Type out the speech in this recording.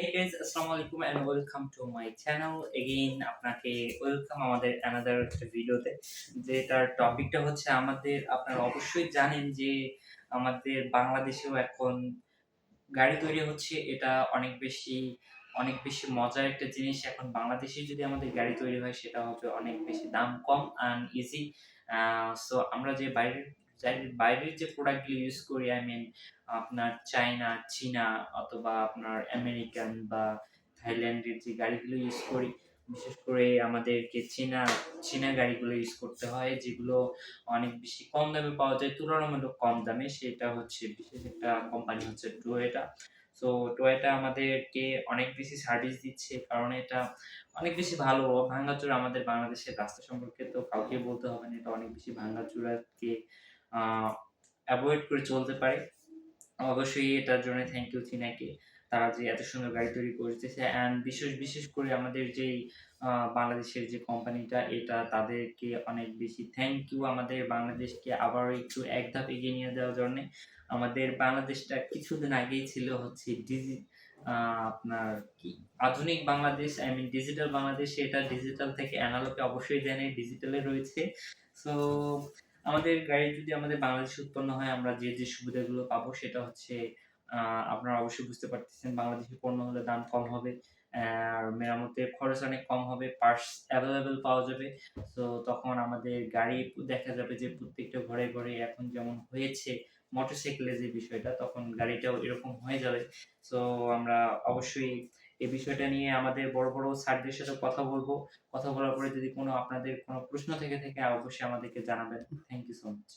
Hey guys, আলাইকুম and welcome to my channel. Again আপনাকে welcome আমাদের অ্যানাদার একটা ভিডিওতে যেটার টপিকটা হচ্ছে আমাদের আপনারা অবশ্যই জানেন যে আমাদের বাংলাদেশেও এখন গাড়ি তৈরি হচ্ছে। এটা অনেক বেশি অনেক বেশি মজার একটা জিনিস। এখন বাংলাদেশে যদি আমাদের গাড়ি তৈরি হয় সেটা হবে অনেক বেশি দাম কম অ্যান্ড ইজি সো আমরা যে বাইরের যাই- বাইরের যে প্রোডাক্টগুলো ইউজ করি আই মিন আপনার চায়না চীনা অথবা আপনার আমেরিকান বা থাইল্যান্ডের যে গাড়িগুলো ইউজ করি, বিশেষ করে আমাদেরকে চীনা চীনা গাড়িগুলো ইউজ করতে হয়, যেগুলো অনেক বেশি কম দামে পাওয়া যায়, তুলনামূলক কম দামে। সেটা হচ্ছে বিশেষ একটা কোম্পানি হচ্ছে টয়োটা সো টয়োটা আমাদেরকে অনেক বেশি সার্ভিস দিচ্ছে, কারণ এটা অনেক বেশি ভালো। ভাঙ্গাচোরা আমাদের বাংলাদেশের রাস্তা সম্পর্কে তো কাউকে বলতে হবে না, এটা অনেক বেশি ভাঙ্গাচোরাকে অ্যাভয়েড করে চলতে পারে। অবশ্যই এটার জন্য থ্যাংক ইউ চীনাকে তারা যে এত সুন্দর গাড়ি তৈরি করতেছে অ্যান্ড বিশেষ বিশেষ করে আমাদের যেই বাংলাদেশের যে কোম্পানিটা এটা তাদেরকে অনেক বেশি থ্যাংক ইউ আমাদের বাংলাদেশকে আবার একটু এক ধাপ এগিয়ে নিয়ে যাওয়ার জন্য। আমাদের বাংলাদেশটা কিছুদিন আগেই ছিল হচ্ছে ডিজি আপনার কি? আধুনিক Bangladesh I mean digital Bangladesh, এটা ডিজিটাল থেকে অ্যানালগে অবশ্যই জানে ডিজিটালে রয়েছে। সো আমাদের গাড়ি যদি আমাদের বাংলাদেশে উৎপন্ন হয়, আমরা যে যে সুবিধাগুলো পাবো সেটা হচ্ছে আপনারা অবশ্যই বুঝতে পারতেছেন বাংলাদেশে পণ্য হলে দাম কম হবে, আর মেরামতের খরচ অনেক কম হবে পার্টস অ্যাভেলেবেল পাওয়া যাবে। তো তখন আমাদের গাড়ি দেখা যাবে যে, প্রত্যেকটা ঘরে ঘরে এখন যেমন হয়েছে মোটরসাইকেলের যে বিষয়টা, তখন গাড়িটাও এরকম হয়ে যাবে। তো আমরা অবশ্যই এই বিষয়টা নিয়ে আমাদের বড় বড় স্যারদের সাথে কথা বলব। কথা বলার পরে যদি কোনো আপনাদের কোনো প্রশ্ন থেকে থাকে, অবশ্যই আমাদেরকে জানাবেন। Thank you so much